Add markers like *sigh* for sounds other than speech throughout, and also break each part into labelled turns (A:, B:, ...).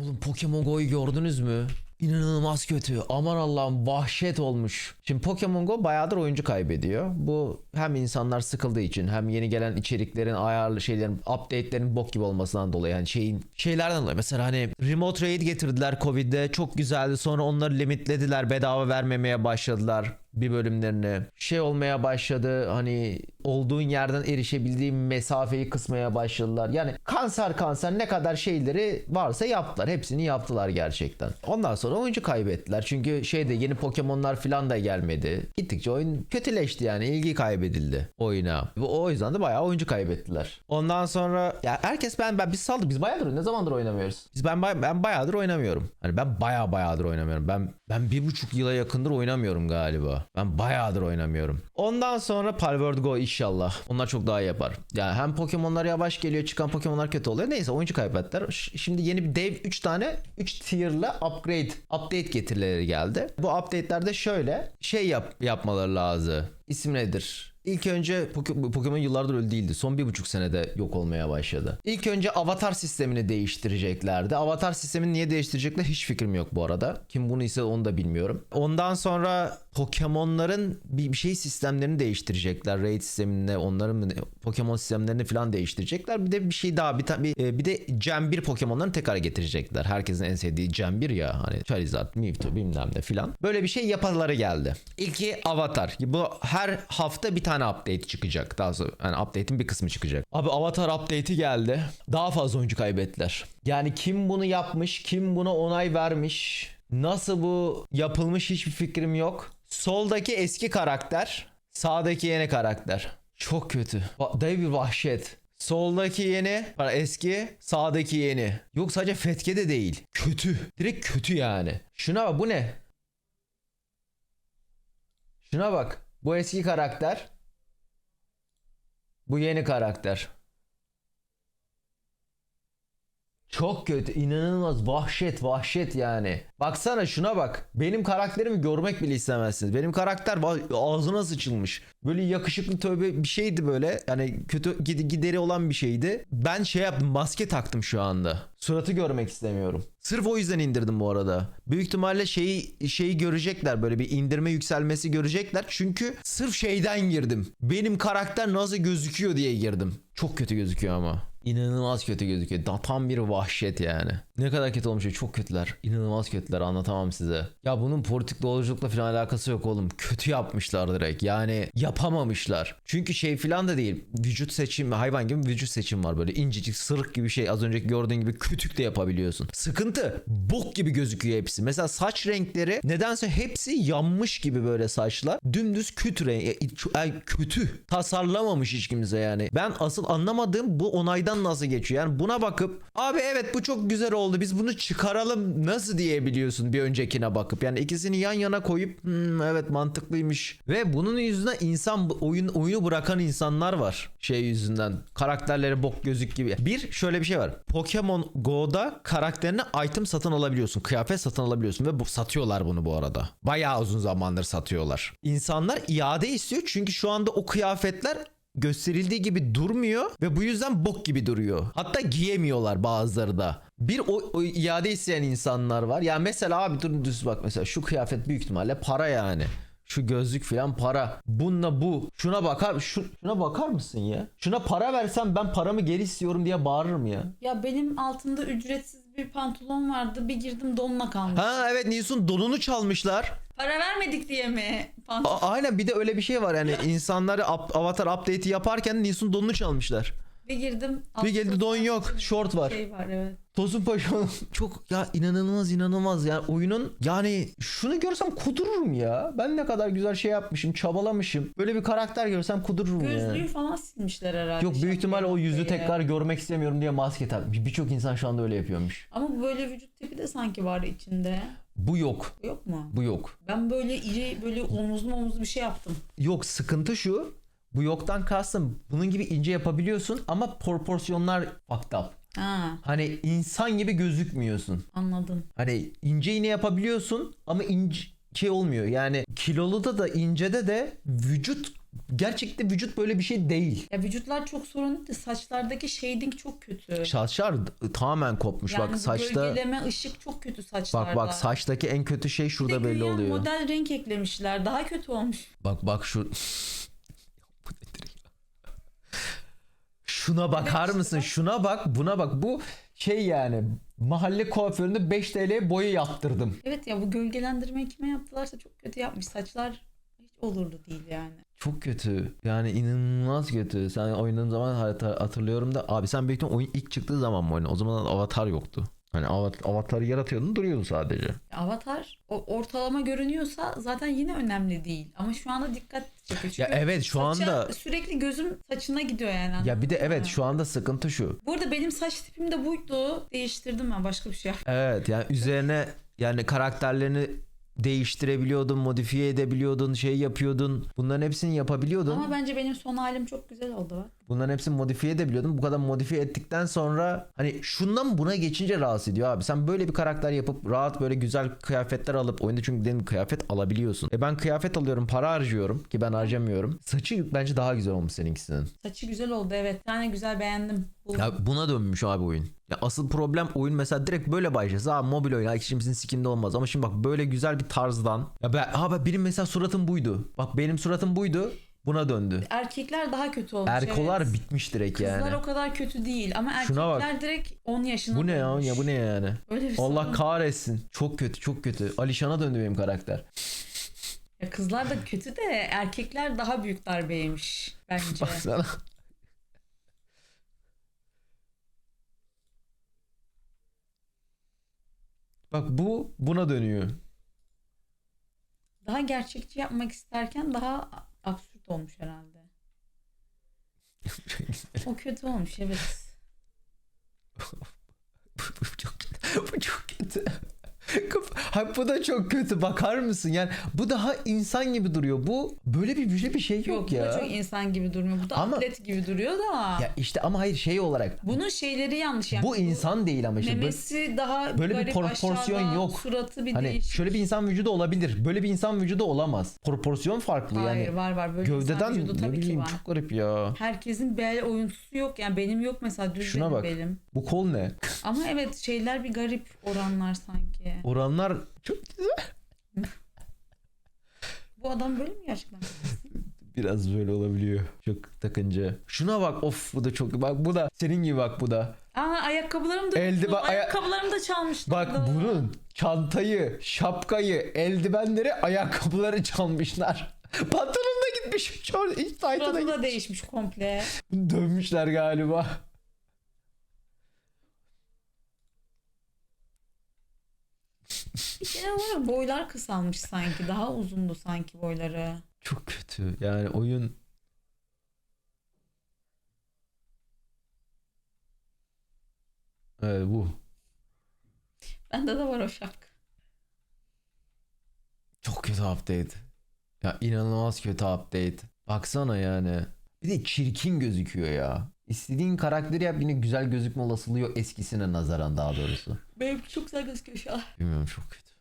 A: Oğlum Pokemon Go'yu gördünüz mü? İnanılmaz kötü. Aman Allah'ım vahşet olmuş. Şimdi Pokemon Go bayağıdır oyuncu kaybediyor. Bu hem insanlar sıkıldığı için hem yeni gelen içeriklerin ayarlı şeylerin update'lerin bok gibi olmasından dolayı yani şeyin şeylerden dolayı. Mesela hani Remote Raid getirdiler Covid'de çok güzeldi. Sonra onları limitlediler. Bedava vermemeye başladılar bir bölümlerini. Şey olmaya başladı hani olduğun yerden erişebildiğin mesafeyi kısmaya başladılar. Yani kanser kanser ne kadar şeyleri varsa yaptılar. Hepsini yaptılar gerçekten. Ondan sonra oyuncu kaybettiler. Çünkü şeyde yeni Pokemon'lar falan da gelmedi. Gittikçe oyun kötüleşti yani. ilgi kaybedildi oyuna. O yüzden de bayağı oyuncu kaybettiler. Ondan sonra ya herkes ben ben biz saldık. Biz bayağıdır ne zamandır oynamıyoruz? Biz ben ben bayağıdır oynamıyorum. Hani ben bayağı bayağıdır oynamıyorum. Ben ben bir buçuk yıla yakındır oynamıyorum galiba. Ben bayağıdır oynamıyorum. Ondan sonra Palworld Go inşallah. Onlar çok daha yapar. Yani hem Pokemon'lar yavaş geliyor çıkan Pokemon'lar kötü oluyor. Neyse oyuncu kaybettiler. Şimdi yeni bir dev 3 tane 3 tier'la upgrade update getirileri geldi. Bu update'lerde şöyle şey yap yapmaları lazım. İsim nedir? İlk önce Pokemon yıllardır öyle değildi. Son bir buçuk senede yok olmaya başladı. İlk önce avatar sistemini değiştireceklerdi. Avatar sistemini niye değiştirecekler hiç fikrim yok bu arada. Kim bunu ise onu da bilmiyorum. Ondan sonra Pokemon'ların bir, şey sistemlerini değiştirecekler. Raid sisteminde onların mı Pokemon sistemlerini falan değiştirecekler. Bir de bir şey daha bir, bir, e, bir de Gen 1 Pokemon'larını tekrar getirecekler. Herkesin en sevdiği Gen 1 ya hani Charizard, Mewtwo bilmem ne filan. Böyle bir şey yapaları geldi. İlki Avatar. Bu her hafta bir tane update çıkacak. Daha sonra yani update'in bir kısmı çıkacak. Abi Avatar update'i geldi. Daha fazla oyuncu kaybettiler. Yani kim bunu yapmış, kim buna onay vermiş, nasıl bu yapılmış hiçbir fikrim yok. Soldaki eski karakter, sağdaki yeni karakter. Çok kötü. Dayı bir vahşet. Soldaki yeni, eski, sağdaki yeni. Yok sadece Fetke de değil. Kötü. Direkt kötü yani. Şuna bak bu ne? Şuna bak. Bu eski karakter. Bu yeni karakter. Çok kötü. inanılmaz vahşet vahşet yani. Baksana şuna bak. Benim karakterimi görmek bile istemezsiniz. Benim karakter ağzına sıçılmış. Böyle yakışıklı tövbe bir şeydi böyle. Yani kötü gid- gideri olan bir şeydi. Ben şey yaptım maske taktım şu anda. Suratı görmek istemiyorum. Sırf o yüzden indirdim bu arada. Büyük ihtimalle şeyi şeyi görecekler böyle bir indirme yükselmesi görecekler. Çünkü sırf şeyden girdim. Benim karakter nasıl gözüküyor diye girdim. Çok kötü gözüküyor ama. İnanılmaz kötü gözüküyor. Da- Tam bir vahşet yani. Ne kadar kötü olmuş. Çok kötüler. İnanılmaz kötüler. Anlatamam size. Ya bunun politik doğruculukla falan alakası yok oğlum. Kötü yapmışlar direkt. Yani yapamamışlar. Çünkü şey falan da değil. Vücut seçim hayvan gibi vücut seçim var böyle. incecik sırık gibi şey. Az önceki gördüğün gibi kütük de yapabiliyorsun. Sıkıntı. Bok gibi gözüküyor hepsi. Mesela saç renkleri nedense hepsi yanmış gibi böyle saçlar. Dümdüz küt renk. Yani kötü. Tasarlamamış hiç kimse yani. Ben asıl anlamadığım bu onaydan nasıl geçiyor. Yani buna bakıp abi evet bu çok güzel oldu. Biz bunu çıkaralım nasıl diyebiliyorsun bir öncekine bakıp. Yani ikisini yan yana koyup "Hmm, evet mantıklıymış. Ve bunun yüzünden insan oyun oyunu bırakan insanlar var. Şey yüzünden karakterleri bok gözük gibi. Bir şöyle bir şey var. Pokemon Go'da karakterine item satın alabiliyorsun. Kıyafet satın alabiliyorsun ve bu satıyorlar bunu bu arada. Bayağı uzun zamandır satıyorlar. İnsanlar iade istiyor çünkü şu anda o kıyafetler gösterildiği gibi durmuyor ve bu yüzden bok gibi duruyor. Hatta giyemiyorlar bazıları da. Bir o, o iade isteyen insanlar var. Yani mesela abi dur düz bak mesela şu kıyafet büyük ihtimalle para yani. Şu gözlük falan para. Bununla bu. Şuna bakar şu, şuna bakar mısın ya? Şuna para versem ben paramı geri istiyorum diye bağırırım ya.
B: Ya benim altımda ücretsiz bir pantolon vardı. Bir girdim donla kalmış.
A: Ha evet Nilsun donunu çalmışlar.
B: Para vermedik diye mi? Pantolon.
A: A- aynen bir de öyle bir şey var yani *laughs* insanları up- avatar update'i yaparken Nilsun donunu çalmışlar.
B: Bir girdim.
A: Bir geldi
B: altta
A: don yok, short var.
B: Şey var evet.
A: Tosun Paşa'nın *laughs* çok ya inanılmaz inanılmaz yani oyunun yani şunu görsem kudururum ya. Ben ne kadar güzel şey yapmışım, çabalamışım. Böyle bir karakter görsem kudururum
B: Gözlüğü
A: ya.
B: falan silmişler herhalde.
A: Yok büyük ihtimal o yüzü
B: şapkayı.
A: tekrar görmek istemiyorum diye maske takmış. Birçok insan şu anda öyle yapıyormuş.
B: Ama böyle vücut tipi de sanki var içinde.
A: Bu yok.
B: Yok mu?
A: Bu yok.
B: Ben böyle iri böyle omuzlu omuzlu bir şey yaptım.
A: Yok sıkıntı şu. Bu yoktan kastım bunun gibi ince yapabiliyorsun ama proporsiyonlar fucked up.
B: Ha
A: Hani insan gibi gözükmüyorsun.
B: anladım.
A: Hani ince iğne yapabiliyorsun ama ince şey olmuyor. Yani kiloluda da incede de vücut gerçekten vücut böyle bir şey değil.
B: Ya vücutlar çok sorun değil. Saçlardaki shading çok kötü.
A: Saçlar tamamen kopmuş.
B: yani
A: bak saçta
B: gölgeleme ışık çok kötü saçlarda.
A: bak bak saçtaki en kötü şey
B: Bir de
A: şurada belli
B: güya
A: oluyor.
B: model renk eklemişler. Daha kötü olmuş.
A: Bak bak şu? *laughs* Şuna bakar
B: işte
A: mısın?
B: bak.
A: Şuna bak, buna bak. Bu şey yani mahalle kuaföründe 5 TL boya yaptırdım.
B: Evet ya bu gölgelendirmeyi kime yaptılarsa çok kötü yapmış. Saçlar olurlu değil yani.
A: Çok kötü. Yani inanılmaz kötü. Sen oynadığın zaman hat- hatırlıyorum da abi sen büyük oyun ilk çıktığı zaman mı oynadın? O zaman avatar yoktu. Hani avat- avatarı yaratıyordun duruyordu sadece.
B: Avatar o ortalama görünüyorsa zaten yine önemli değil. Ama şu anda dikkat çekiyor.
A: Ya evet şu anda
B: sürekli gözüm saçına gidiyor yani.
A: ya bir de evet şu anda sıkıntı şu.
B: Bu arada benim saç tipim de buydu. Değiştirdim ben başka bir şey yaptım.
A: Evet yani üzerine yani karakterlerini değiştirebiliyordun, modifiye edebiliyordun, şey yapıyordun. Bunların hepsini yapabiliyordun.
B: Ama bence benim son halim çok güzel oldu bak.
A: Bunların hepsini modifiye edebiliyordun. Bu kadar modifiye ettikten sonra hani şundan buna geçince rahatsız ediyor abi. Sen böyle bir karakter yapıp rahat böyle güzel kıyafetler alıp oyunda çünkü dedim kıyafet alabiliyorsun. E ben kıyafet alıyorum, para harcıyorum ki ben harcamıyorum. Saçı bence daha güzel olmuş seninkisinin.
B: Saçı güzel oldu evet. Tane güzel beğendim. Bu
A: Ya buna dönmüş abi oyun. Ya asıl problem oyun mesela direkt böyle başlasa abi mobil oyun kimsenin sikinde olmaz ama şimdi bak böyle güzel bir tarzdan ya ben abi benim mesela suratım buydu. Bak benim suratım buydu. Buna döndü.
B: Erkekler daha kötü olmuş.
A: Erkolar
B: evet.
A: bitmiş direkt
B: Kızlar
A: yani.
B: o kadar kötü değil ama
A: Şuna
B: erkekler direkt 10 yaşında
A: Bu ne ya? Ya bu ne yani?
B: Öyle bir
A: Allah
B: sorun.
A: kahretsin. Çok kötü, çok kötü. Alişan'a döndü benim karakter.
B: Ya kızlar da kötü de erkekler daha büyük darbe yemiş bence. *laughs*
A: Baksana. Bak bu buna dönüyor.
B: Daha gerçekçi yapmak isterken daha absürt olmuş herhalde. *laughs* O kötü olmuş evet.
A: bu *laughs* çok bu çok kötü. Ha, bu da çok kötü. Bakar mısın? Yani bu daha insan gibi duruyor. Bu böyle bir böyle bir şey yok,
B: Yok, bu
A: ya.
B: da çok insan gibi durmuyor. Bu da
A: Ama-
B: atlet gibi duruyor da.
A: Ya işte ama hayır şey olarak
B: Bunun şeyleri yanlış yani.
A: bu insan değil ama işte böyle,
B: Memesi daha
A: böyle bir proporsiyon
B: aşağıda,
A: yok.
B: Suratı bir
A: hani
B: değişik.
A: şöyle bir insan vücudu olabilir. Böyle bir insan vücudu olamaz. Proporsiyon farklı
B: Hayır
A: yani.
B: var var böyle
A: Gövdeden
B: vücudu
A: ne
B: tabii ki
A: bileyim
B: var.
A: çok garip ya.
B: Herkesin bel oyuntusu yok yani benim yok mesela düz
A: Şuna
B: benim
A: bak.
B: belim.
A: Bu kol ne?
B: Ama evet şeyler bir garip oranlar sanki.
A: Oranlar çok
B: Bu adam böyle mi gerçekten?
A: biraz böyle olabiliyor. Çok takınca. Şuna bak of bu da çok bak bu da senin gibi bak bu da.
B: Aa ayakkabılarım da
A: bak, aya-
B: ayakkabılarımı da çalmışlar.
A: Bak bunun çantayı, şapkayı, eldivenleri, ayakkabıları çalmışlar. *laughs* Pantolon da gitmiş. Şöyle iç taytı da
B: Suratı
A: gitmiş.
B: da değişmiş komple.
A: Dönmüşler galiba.
B: Genel olarak boylar kısalmış sanki. Daha uzundu sanki boyları.
A: Çok kötü. Yani oyun Evet bu.
B: Bende de var o şapka.
A: Çok kötü update. Ya inanılmaz kötü update. Baksana yani. Bir de çirkin gözüküyor ya. İstediğin karakteri yap yine güzel gözükme olasılığı yok eskisine nazaran daha doğrusu.
B: Benim çok güzel gözüküyor şu an.
A: Bilmiyorum çok kötü.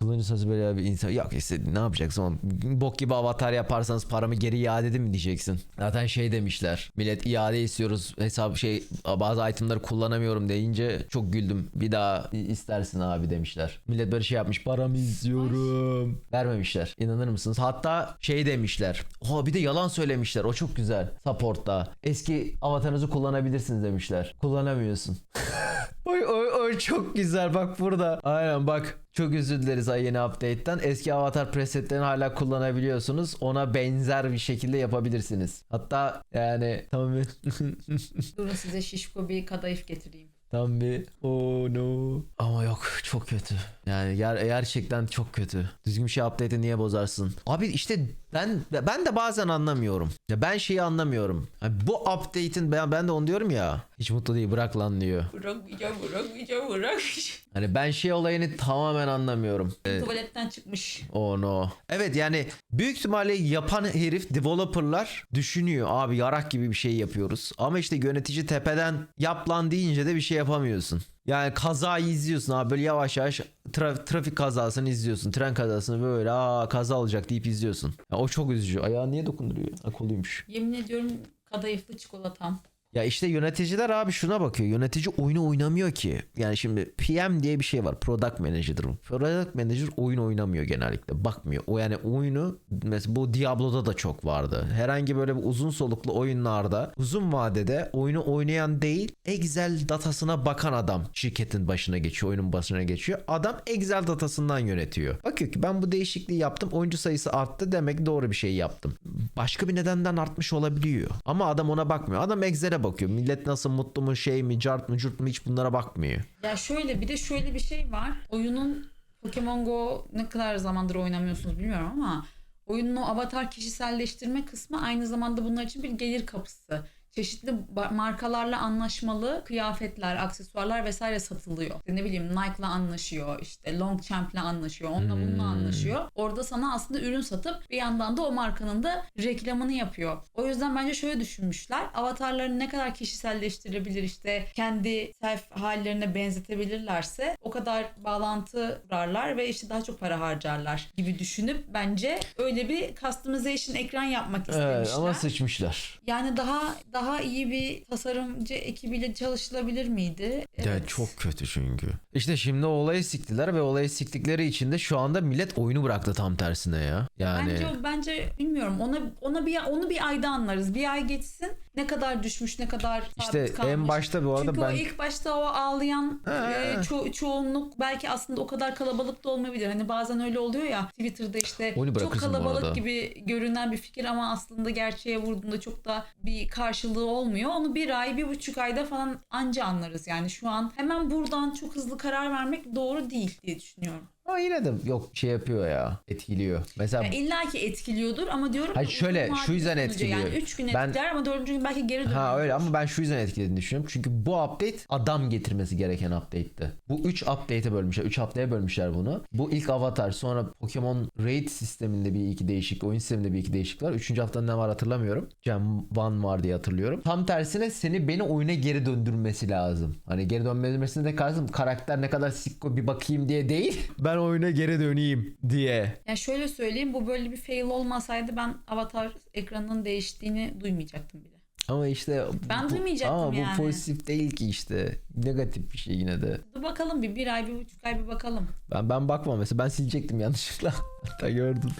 A: Kullanırsanız böyle bir insan yok istediğin ne yapacaksın oğlum? Bok gibi avatar yaparsanız paramı geri iade edin mi diyeceksin. Zaten şey demişler. Millet iade istiyoruz hesap şey bazı itemları kullanamıyorum deyince çok güldüm. Bir daha istersin abi demişler. Millet böyle şey yapmış paramı istiyorum. Vermemişler. İnanır mısınız? Hatta şey demişler. Ha bir de yalan söylemişler. O çok güzel. Support'ta. Eski avatarınızı kullanabilirsiniz demişler. Kullanamıyorsun. *laughs* Oy oy çok güzel bak burada. Aynen bak. Çok özür dileriz ay yeni update'ten. Eski avatar presetlerini hala kullanabiliyorsunuz. Ona benzer bir şekilde yapabilirsiniz. Hatta yani tam bir *laughs*
B: Durun size şişko bir kadayıf getireyim.
A: tam bir oh no. Ama yok çok kötü. Yani ger- gerçekten çok kötü. Düzgün bir şey update'i niye bozarsın? Abi işte Ben ben de bazen anlamıyorum. Ya ben şeyi anlamıyorum. Hani bu update'in ben ben de onu diyorum ya. Hiç mutlu değil bırak lan diyor.
B: Bırakmayacağım bırakmayacağım bırakmayacağım.
A: Hani ben şey olayını tamamen anlamıyorum.
B: Tuvaletten çıkmış.
A: Oh no. Evet yani büyük ihtimalle yapan herif developerlar düşünüyor abi yarak gibi bir şey yapıyoruz. Ama işte yönetici tepeden yap lan deyince de bir şey yapamıyorsun. Yani kazayı izliyorsun abi böyle yavaş yavaş tra- trafik kazasını izliyorsun. Tren kazasını böyle aa kaza olacak deyip izliyorsun. Ya o çok üzücü. Ayağı niye dokunduruyor? Ha koluymuş.
B: Yemin ediyorum kadayıflı çikolatam.
A: Ya işte yöneticiler abi şuna bakıyor. Yönetici oyunu oynamıyor ki. Yani şimdi PM diye bir şey var. Product Manager'dır. bu. Product Manager oyun oynamıyor genellikle. Bakmıyor. O yani oyunu mesela bu Diablo'da da çok vardı. Herhangi böyle bir uzun soluklu oyunlarda uzun vadede oyunu oynayan değil Excel datasına bakan adam şirketin başına geçiyor. Oyunun başına geçiyor. Adam Excel datasından yönetiyor. Bakıyor ki ben bu değişikliği yaptım. Oyuncu sayısı arttı. Demek doğru bir şey yaptım. Başka bir nedenden artmış olabiliyor. Ama adam ona bakmıyor. Adam Excel'e bakıyor. Millet nasıl mutlu mu şey mi cart mı curt mu hiç bunlara bakmıyor.
B: Ya şöyle bir de şöyle bir şey var. Oyunun Pokemon Go ne kadar zamandır oynamıyorsunuz bilmiyorum ama oyunun o avatar kişiselleştirme kısmı aynı zamanda bunlar için bir gelir kapısı. Çeşitli markalarla anlaşmalı kıyafetler, aksesuarlar vesaire satılıyor. İşte ne bileyim Nike'la anlaşıyor, işte Longchamp'la anlaşıyor, onunla bununla anlaşıyor. Orada sana aslında ürün satıp bir yandan da o markanın da reklamını yapıyor. O yüzden bence şöyle düşünmüşler. Avatarlarını ne kadar kişiselleştirebilir işte kendi self hallerine benzetebilirlerse o kadar bağlantı kurarlar ve işte daha çok para harcarlar gibi düşünüp bence öyle bir customization ekran yapmak istemişler.
A: Evet ama sıçmışlar.
B: Yani daha daha iyi bir tasarımcı ekibiyle çalışılabilir miydi?
A: Evet. çok kötü çünkü. İşte şimdi olayı siktiler ve olayı siktikleri için de şu anda millet oyunu bıraktı tam tersine ya. Yani
B: Bence bence bilmiyorum ona ona bir onu bir ayda anlarız. Bir ay geçsin ne kadar düşmüş ne kadar sabit
A: işte en
B: kalmış.
A: başta bu arada
B: Çünkü o
A: ben
B: ilk başta o ağlayan
A: Ha.
B: e, ço- çoğunluk belki aslında o kadar kalabalık da olmayabilir. Hani bazen öyle oluyor ya Twitter'da işte çok
A: bırakırsın bu
B: kalabalık gibi görünen bir fikir ama aslında gerçeğe vurduğunda çok da bir karşılığı olmuyor. Onu bir ay, bir buçuk ayda falan anca anlarız. Yani şu an hemen buradan çok hızlı karar vermek doğru değil diye düşünüyorum.
A: Ama yine de yok şey yapıyor ya etkiliyor. Mesela
B: Ya İlla ki etkiliyordur ama diyorum
A: Hayır şöyle, şu yüzden etkiliyor.
B: Yani 3 gün
A: Ben-
B: etkiler ama 4. gün belki geri dönür.
A: Ha öyle ama ben şu yüzden etkilediğini düşünüyorum. Çünkü bu update adam getirmesi gereken update'ti. Bu 3 update'e bölmüşler. 3 haftaya bölmüşler bunu. Bu ilk avatar sonra Pokemon Raid sisteminde bir iki değişik, oyun sisteminde bir iki değişik var. Üçüncü haftada ne var hatırlamıyorum. Gem One var diye hatırlıyorum. Tam tersine seni beni oyuna geri döndürmesi lazım. Hani geri dönmesine de kalsın karakter ne kadar sikko bir bakayım diye değil. Ben oyuna geri döneyim diye.
B: Ya şöyle söyleyeyim bu böyle bir fail olmasaydı ben avatar ekranının değiştiğini duymayacaktım bile.
A: Ama işte
B: Ben
A: bu,
B: duymayacaktım
A: ama bu
B: yani.
A: pozitif değil ki işte. Negatif bir şey yine de.
B: Dur bakalım bir, bir ay bir buçuk ay bir bakalım.
A: Ben ben bakmam mesela ben silecektim yanlışlıkla. *laughs* Hatta gördüm.